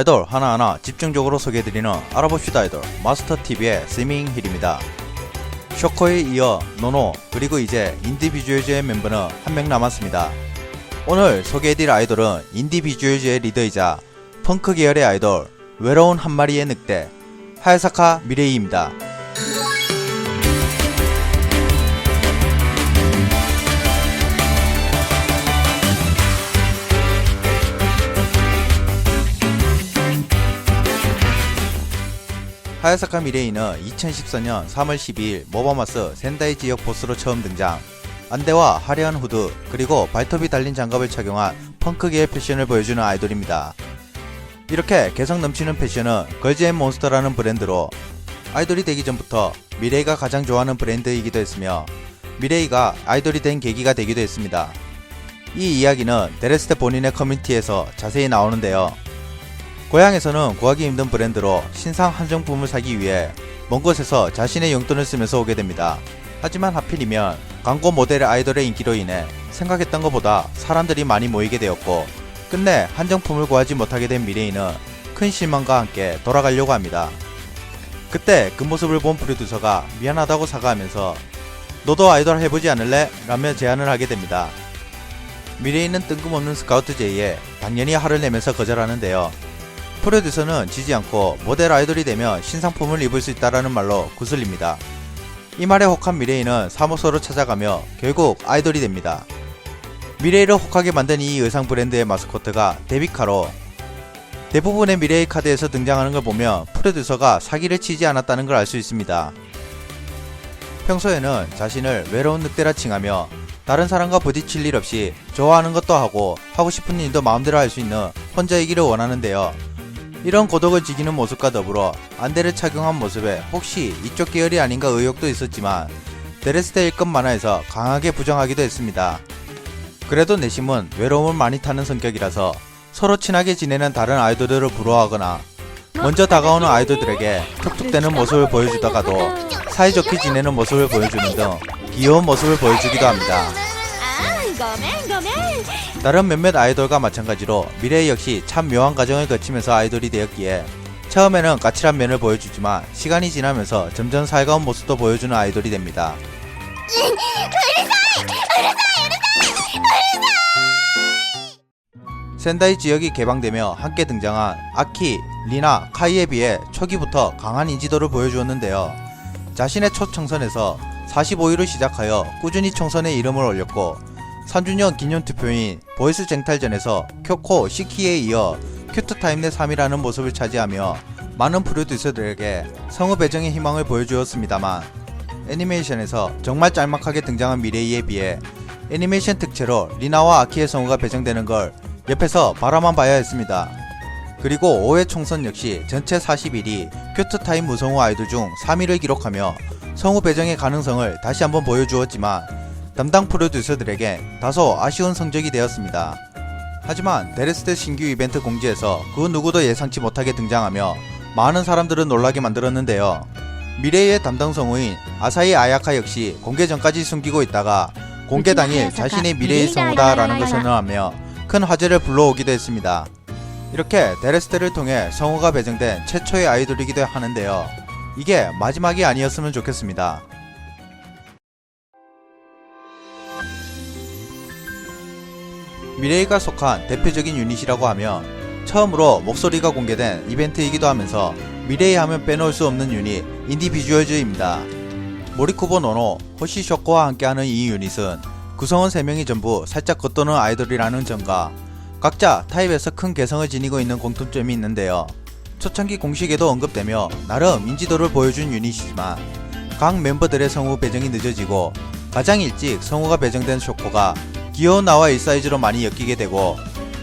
아이돌 하나하나 집중적으로 소개해드리는 알아봅시다 아이돌 마스터TV의 스밍힐입니다. 쇼코에 이어 노노 그리고 이제 인디비주얼즈의 멤버는 한 명 남았습니다. 오늘 소개해드릴 아이돌은 인디비주얼즈의 리더이자 펑크 계열의 아이돌 외로운 한 마리의 늑대 하야사카 미레이입니다. 하야사카 미레이는 2014년 3월 12일 모바마스 센다이 지역 보스로 처음 등장. 안대와 화려한 후드 그리고 발톱이 달린 장갑을 착용한 펑크계의 패션을 보여주는 아이돌입니다. 이렇게 개성 넘치는 패션은 걸즈앤몬스터라는 브랜드로 아이돌이 되기 전부터 미레이가 가장 좋아하는 브랜드이기도 했으며 미레이가 아이돌이 된 계기가 되기도 했습니다. 이 이야기는 데레스테 본인의 커뮤니티에서 자세히 나오는데요. 고향에서는 구하기 힘든 브랜드로 신상 한정품을 사기 위해 먼 곳에서 자신의 용돈을 쓰면서 오게 됩니다. 하지만 하필이면 광고 모델 아이돌의 인기로 인해 생각했던 것보다 사람들이 많이 모이게 되었고 끝내 한정품을 구하지 못하게 된 미레이는 큰 실망과 함께 돌아가려고 합니다. 그때 그 모습을 본 프로듀서가 미안하다고 사과하면서 너도 아이돌 해보지 않을래? 라며 제안을 하게 됩니다. 미레이는 뜬금없는 스카우트 제의에 당연히 화를 내면서 거절하는데요. 프로듀서는 지지 않고 모델 아이돌이 되면 신상품을 입을 수 있다라는 말로 구슬립니다. 이 말에 혹한 미레이는 사무소로 찾아가며 결국 아이돌이 됩니다. 미레이를 혹하게 만든 이 의상 브랜드의 마스코트가 데비카로 대부분의 미레이 카드에서 등장하는 걸 보면 프로듀서가 사기를 치지 않았다는 걸 알 수 있습니다. 평소에는 자신을 외로운 늑대라 칭하며 다른 사람과 부딪힐 일 없이 좋아하는 것도 하고 하고 싶은 일도 마음대로 할 수 있는 혼자이기를 원하는데요. 이런 고독을 지키는 모습과 더불어 안대를 착용한 모습에 혹시 이쪽 계열이 아닌가 의혹도 있었지만 데레스테 일급 만화에서 강하게 부정하기도 했습니다. 그래도 내심은 외로움을 많이 타는 성격이라서 서로 친하게 지내는 다른 아이돌들을 부러워하거나 먼저 다가오는 아이돌들에게 툭툭대는 모습을 보여주다가도 사이좋게 지내는 모습을 보여주는 등 귀여운 모습을 보여주기도 합니다. 고맨고맨 다른 몇몇 아이돌과 마찬가지로 미래 역시 참 묘한 과정을 거치면서 아이돌이 되었기에 처음에는 까칠한 면을 보여주지만 시간이 지나면서 점점 살가운 모습도 보여주는 아이돌이 됩니다. 센다이 지역이 개방되며 함께 등장한 아키, 리나, 카이에 비해 초기부터 강한 인지도를 보여주었는데요. 자신의 첫 총선에서 45위로 시작하여 꾸준히 총선에 이름을 올렸고 3주년 기념 투표인 보이스 쟁탈전에서 쿄코, 시키에 이어 큐트타임 내 3위라는 모습을 차지하며 많은 프로듀서들에게 성우 배정의 희망을 보여주었습니다만 애니메이션에서 정말 짤막하게 등장한 미레이에 비해 애니메이션 특채로 리나와 아키의 성우가 배정되는 걸 옆에서 바라만 봐야 했습니다. 그리고 5회 총선 역시 전체 41위 큐트타임 무성우 아이돌 중 3위를 기록하며 성우 배정의 가능성을 다시 한번 보여주었지만 담당 프로듀서들에게 다소 아쉬운 성적이 되었습니다. 하지만 데레스테 신규 이벤트 공지에서 그 누구도 예상치 못하게 등장하며 많은 사람들을 놀라게 만들었는데요. 미래의 담당 성우인 아사히 아야카 역시 공개 전까지 숨기고 있다가 공개 당일 자신의 미래의 성우다라는 것을 선언하며 큰 화제를 불러오기도 했습니다. 이렇게 데레스테를 통해 성우가 배정된 최초의 아이돌이기도 하는데요. 이게 마지막이 아니었으면 좋겠습니다. 미레이가 속한 대표적인 유닛이라고 하면 처음으로 목소리가 공개된 이벤트이기도 하면서 미레이 하면 빼놓을 수 없는 유닛 인디비주얼즈입니다. 모리쿠보 노노, 호시 쇼코와 함께하는 이 유닛은 구성원 3명이 전부 살짝 겉도는 아이돌이라는 점과 각자 타입에서 큰 개성을 지니고 있는 공통점이 있는데요. 초창기 공식에도 언급되며 나름 인지도를 보여준 유닛이지만 각 멤버들의 성우 배정이 늦어지고 가장 일찍 성우가 배정된 쇼코가 귀여운 나와 1사이즈로 많이 엮이게 되고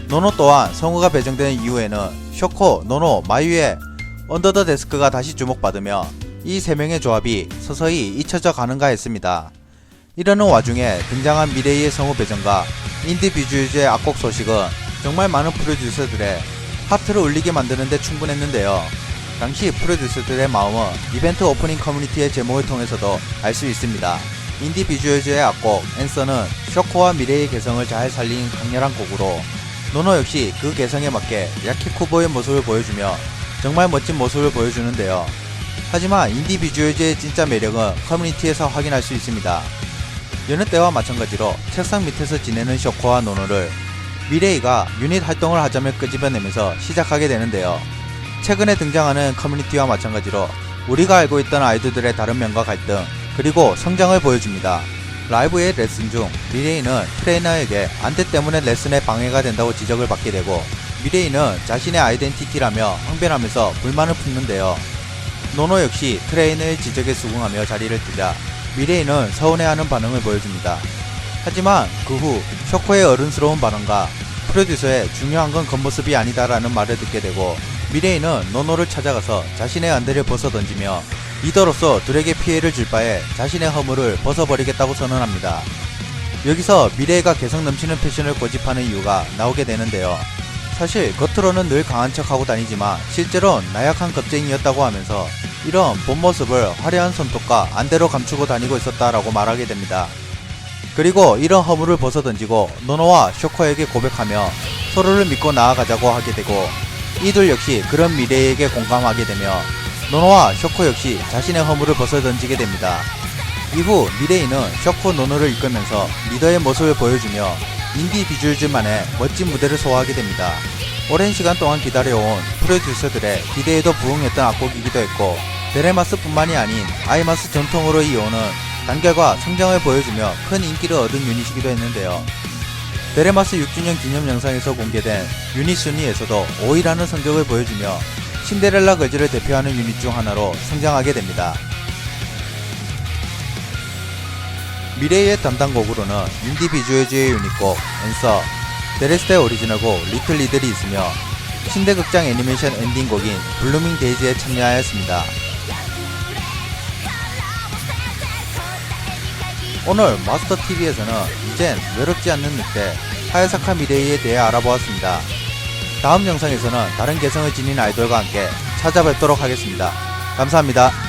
노노 또한 성우가 배정된 이후에는 쇼코, 노노, 마유의 언더 더 데스크가 다시 주목받으며 이 세 명의 조합이 서서히 잊혀져 가는가 했습니다. 이러는 와중에 등장한 미래의 성우 배정과 인디비주얼즈의 악곡 소식은 정말 많은 프로듀서들의 하트를 울리게 만드는데 충분했는데요. 당시 프로듀서들의 마음은 이벤트 오프닝 커뮤니티의 제목을 통해서도 알 수 있습니다. 인디비주얼즈의 악곡 앤서는 쇼코와 미래의 개성을 잘 살린 강렬한 곡으로 노노 역시 그 개성에 맞게 야키쿠보의 모습을 보여주며 정말 멋진 모습을 보여주는데요. 하지만 인디 비주얼즈의 진짜 매력은 커뮤니티에서 확인할 수 있습니다. 여느 때와 마찬가지로 책상 밑에서 지내는 쇼코와 노노를 미레이가 유닛 활동을 하자며 끄집어내면서 시작하게 되는데요. 최근에 등장하는 커뮤니티와 마찬가지로 우리가 알고 있던 아이돌들의 다른 면과 갈등 그리고 성장을 보여줍니다. 라이브의 레슨 중 미레이는 트레이너에게 안대 때문에 레슨에 방해가 된다고 지적을 받게 되고 미레이는 자신의 아이덴티티라며 항변하면서 불만을 품는데요. 노노 역시 트레이너의 지적에 수긍하며 자리를 뜨자 미레이는 서운해하는 반응을 보여줍니다. 하지만 그 후 쇼코의 어른스러운 발언과 프로듀서의 중요한 건 겉모습이 아니다라는 말을 듣게 되고 미레이는 노노를 찾아가서 자신의 안대를 벗어 던지며 리더로서 둘에게 피해를 줄 바에 자신의 허물을 벗어버리겠다고 선언합니다. 여기서 미레이가 개성 넘치는 패션을 고집하는 이유가 나오게 되는데요. 사실 겉으로는 늘 강한 척하고 다니지만 실제로는 나약한 겁쟁이였다고 하면서 이런 본 모습을 화려한 손톱과 안대로 감추고 다니고 있었다라고 말하게 됩니다. 그리고 이런 허물을 벗어 던지고 노노와 쇼코에게 고백하며 서로를 믿고 나아가자고 하게 되고 이들 역시 그런 미래에게 공감하게 되며 노노와 쇼코 역시 자신의 허물을 벗어 던지게 됩니다. 이후 미레이는 쇼코 노노를 이끌면서 리더의 모습을 보여주며 인디 비주얼즈만의 멋진 무대를 소화하게 됩니다. 오랜 시간 동안 기다려온 프로듀서들의 기대에도 부응했던 악곡이기도 했고 베레마스뿐만이 아닌 아이마스 전통으로 이어오는 단결과 성장을 보여주며 큰 인기를 얻은 유닛이기도 했는데요. 베레마스 6주년 기념 영상에서 공개된 유닛 순위에서도 5위라는 성적을 보여주며 신데렐라 걸즈를 대표하는 유닛 중 하나로 성장하게 됩니다. 미래의 담당 곡으로는 인디 비주얼즈의 유닛곡 앤서, 데레스테 오리지널곡 리틀 리들이 있으며 신대 극장 애니메이션 엔딩곡인 블루밍 데이즈에 참여하였습니다. 오늘 마스터 TV에서는 이젠 외롭지 않는 늑대 하야사카 미레이에 대해 알아보았습니다. 다음 영상에서는 다른 개성을 지닌 아이돌과 함께 찾아뵙도록 하겠습니다. 감사합니다.